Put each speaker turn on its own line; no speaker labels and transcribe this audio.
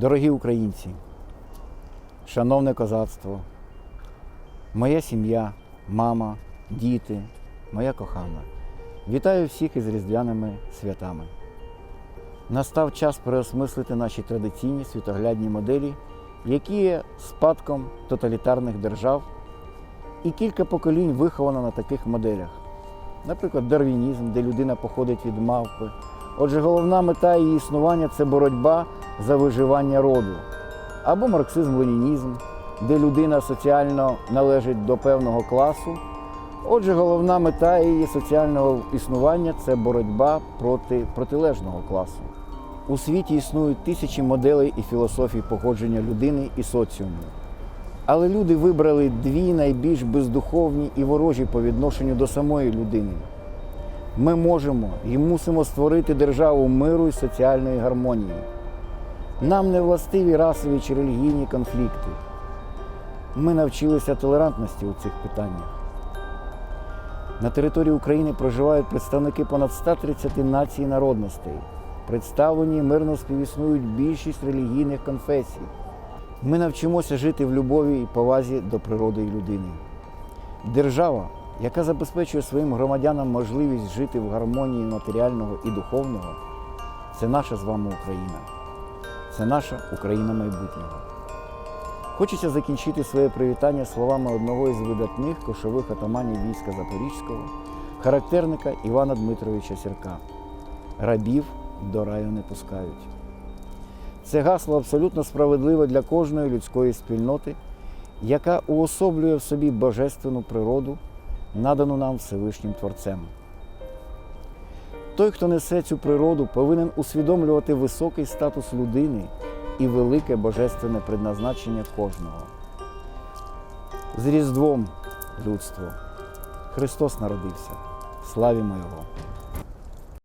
Дорогі українці, шановне козацтво, моя сім'я, мама, діти, моя кохана. Вітаю всіх із різдвяними святами. Настав час переосмислити наші традиційні світоглядні моделі, які є спадком тоталітарних держав, і кілька поколінь виховано на таких моделях. Наприклад, дарвінізм, де людина походить від мавпи. Отже, головна мета її існування це боротьба за виживання роду. Або марксизм-ленінізм, де людина соціально належить до певного класу. Отже, головна мета її соціального існування це боротьба проти протилежного класу. У світі існують тисячі моделей і філософій походження людини і соціуму. Але люди вибрали дві найбільш бездуховні і ворожі по відношенню до самої людини. Ми можемо і мусимо створити державу миру і соціальної гармонії. Нам не властиві расові чи релігійні конфлікти. Ми навчилися толерантності у цих питаннях. На території України проживають представники понад 130 націй і народностей. Представлені мирно співіснують більшість релігійних конфесій. Ми навчимося жити в любові і повазі до природи і людини. Держава, яка забезпечує своїм громадянам можливість жити в гармонії матеріального і духовного, це наша з вами Україна. Це наша Україна майбутнього. Хочеться закінчити своє привітання словами одного із видатних кошових атаманів війська Запорізького, характерника Івана Дмитровича Сірка. Рабів до раю не пускають. Це гасло абсолютно справедливе для кожної людської спільноти, яка уособлює в собі божественну природу, надану нам Всевишнім Творцем. Той, хто несе цю природу, повинен усвідомлювати високий статус людини і велике божественне предназначення кожного. З Різдвом людство! Христос народився. Славімо Його!